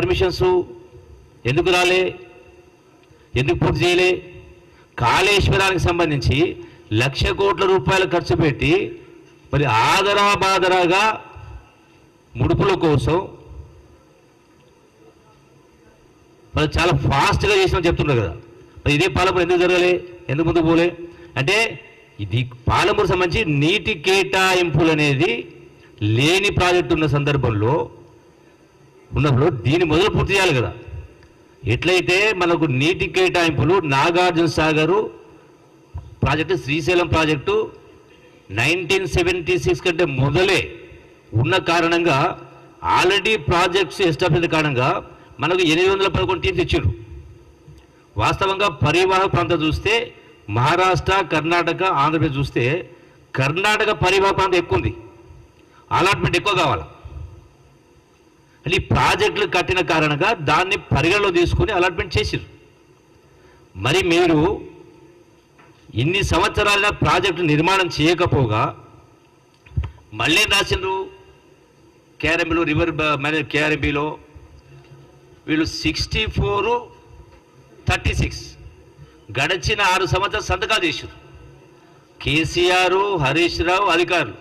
Permissions? ఎందుకు రాలే? ఎందుకు పూర్తి చేయలే? కాళేశ్వరానికి సంబంధించి లక్ష కోట్ల రూపాయలు ఖర్చు పెట్టి మరి ఆదరా బాదరాగా ముడుపుల కోసం మరి చాలా ఫాస్ట్గా చేసినా చెప్తున్నారు కదా. మరి ఇదే పాలమూరు ఎందుకు జరగలే? ఎందుకు ముందుకు పోలే? అంటే ఇది పాలమూరు సంబంధించి నీటి కేటాయింపులు అనేది లేని ప్రాజెక్టు ఉన్న సందర్భంలో ఉన్నప్పుడు దీన్ని మొదలు పూర్తి చేయాలి కదా. ఎట్లయితే మనకు నీటి కేటాయింపులు Nagarjuna Sagar project Srisailam project nineteen seventy six కంటే మొదలే ఉన్న కారణంగా ఆల్రెడీ ప్రాజెక్ట్స్ ఎస్టాబ్లిష్ కారణంగా మనకు ఎనిమిది వందల పదకొండు టీమ్స్ ఇచ్చారు వాస్తవంగా పరివాహక ప్రాంతం చూస్తే మహారాష్ట్ర కర్ణాటక ఆంధ్రప్రదేశ్ చూస్తే కర్ణాటక పరివాహక ప్రాంతం ఎక్కువ ఉంది. అలాట్మెంట్ ఎక్కువ కావాలి? అంటే ఈ ప్రాజెక్టులు కట్టిన కారణంగా దాన్ని పరిగణలో తీసుకుని అలాట్మెంట్ చేసిరు మరి మీరు ఇన్ని సంవత్సరాల ప్రాజెక్టు నిర్మాణం చేయకపోగా మళ్ళీ రాసిండ్రు? కేఆర్ఎంబిలో రివర్ మేనేజ్ కేఆర్ఎంబిలో వీళ్ళు సిక్స్టీ ఫోరు థర్టీ సిక్స్ గడిచిన ఆరు సంవత్సరాలు సంతకాలు చేశారు కేసీఆర్ హరీష్ రావు అధికారులు.